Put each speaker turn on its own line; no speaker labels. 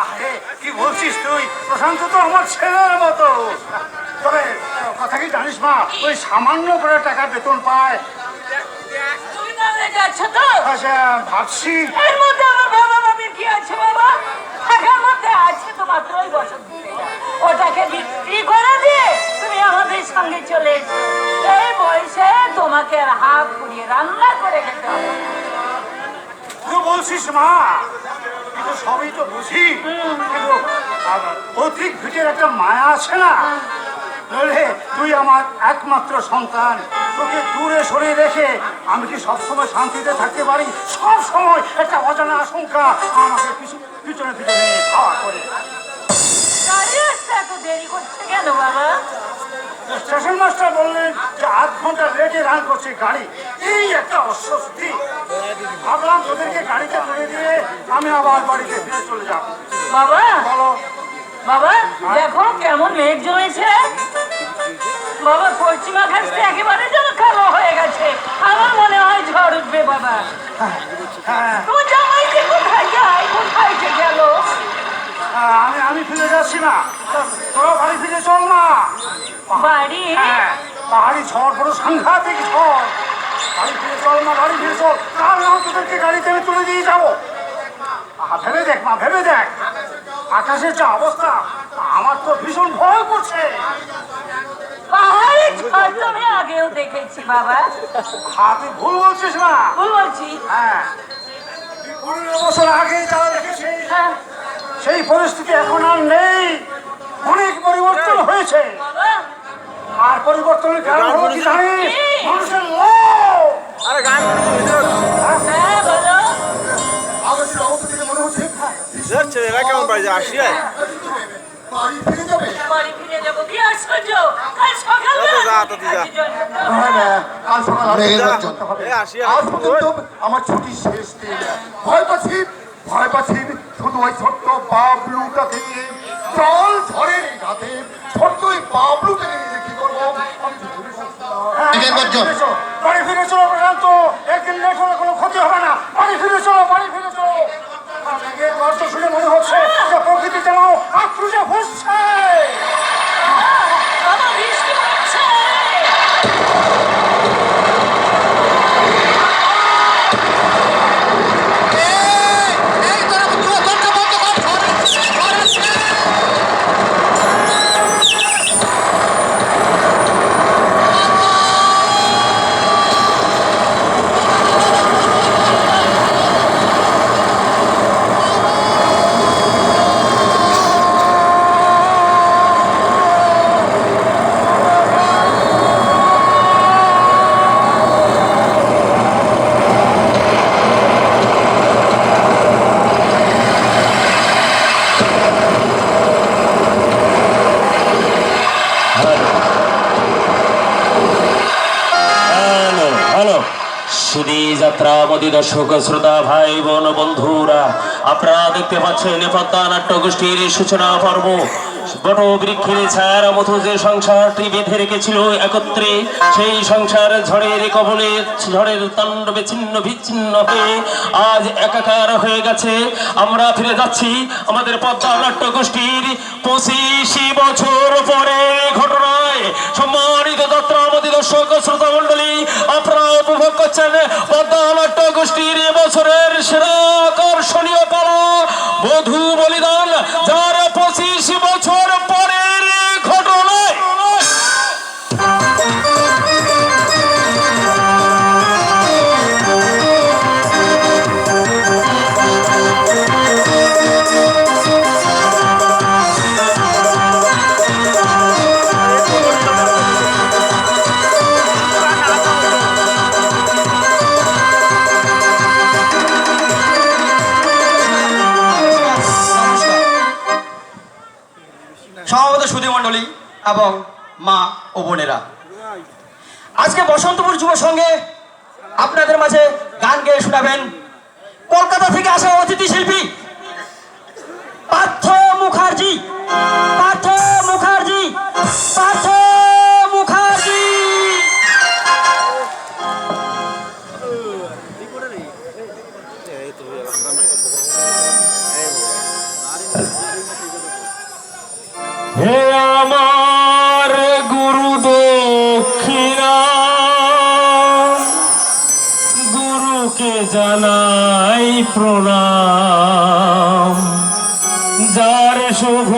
আরে কি বলছিস তুই? প্রশান্ত তো আমার ছেলের মতো। তবে কথা কি জানিস মা ওই সামান্য করে টাকা বেতন পায়।
তুমি তো?
আচ্ছা ভাবছি
এর মধ্যে
বলছিস মা? কিন্তু সবই তো বুঝি। আহ, ভিটের একটা মায়া আছে না? তুই আমার একমাত্র সন্তান। তোকে দূরে সরিয়ে রেখে আমি কি সবসময় শান্তিতে থাকতে পারি? সব সময় একটা অজানা আশঙ্কা আমাকে পিছু পিছনে পিছনে খাওয়া করে।
দেরি করছে কেন বাবা?
স্টেশন মাস্টার বললেন যে আধ ঘণ্টা লেটে রান করছে গাড়ি। এই একটা অস্বস্তি। ভাবলাম তোদেরকে গাড়িতে তুলে দিয়ে আমি আবার বাড়িতে ফিরে চলে যাব।
বাবা
বলো।
বাবা দেখো কেমন মেঘ জমেছে। বাবা পশ্চিমা ঘাসটা একেবারে যেন কালো হয়ে গেছে। আমার মনে হয় ঝড় উঠবে বাবা।
হ্যাঁ।
তোমার জামাইকে কোথায় যায়? কোথায় গেল?
হ্যাঁ, আমি আমি ফিরে যাচ্ছি না তো- তোরা বাড়ি ফিরে চল না
বাড়ি?
হ্যাঁ। পাহাড়ি ঝড় বড় সাংঘাতিক ঝড়। বাড়ি ফিরে চল না বাড়ি ফিরে চল। কাল না তোদেরকে গাড়িতে আমি তুলে দিয়ে যাব। ভেবে দেখ মা ভেবে দেখ। আকাশের যে অবস্থা আমার তো ভীষণ ভয় করছে।
আগেও দেখেছি বাবা।
তুই ভুল বলছিস না
ভুল বলছি।
হ্যাঁ। পনেরো বছর আগে যারা দেখেছি।
হ্যাঁ।
সেই পরিস্থিতি এখন আর নেই। অনেক পরিবর্তন হয়েছে। আর পরিবর্তনের কারণ হলো কি? জানিস মানুষের লোভ।
আরে গান
হ্যাঁ বলো।
আকাশের অবস্থা থেকে মনে হচ্ছে
যাচ্ছে এরা কেমন বাড়ি যায়? আসিয়ায়
বাড়ি ফিরে যাবে।
বাড়ি ফিরে যাব। কি আশ্চর্য! কাল সকালে
যা তো যা, তো তুই যা।
হয় না কাল সকাল আর
যা।
মেঘের জন্য হবে
এ, আসি,
আজ
আসি।
পর্যন্ত আমার ছুটি শেষ ভয় পাচ্ছি ভয় পাচ্ছি। শুধু ওই ছোট্ট বাবলুটাকে নিয়ে জল ঝড়ের রাতে। ছোট্ট ওই বাবলুটাকে
বাড়ি
যাত্রা ভাই, বোন, বন্ধুরা, আপনারা দেখতে নাট্য গোষ্ঠীর সূচনা পর্ব। বৃক্ষের ছায়ার মতো যে সংসারটি বেঁধে রেখেছিল একত্রে, সেই সংসার ঝড়ের কবলে, ঝড়ের তাণ্ডবে ছিন্ন বিচ্ছিন্ন হয়ে আজ একাকার হয়ে গেছে। আমরা ফিরে যাচ্ছি আমাদের পদ্মা নাট্য গোষ্ঠীর পঁচিশ বছর।
এবং মা ও বোনেরা। আজকে বসন্তপুর যুব সঙ্গে আপনাদের মাঝে গান গেয়ে শোনাবেন কলকাতা থেকে আসা অতিথি শিল্পী পার্থ মুখার্জি। পার্থ মুখার্জি, পার্থ
জানাই প্রণাম। যার শুভ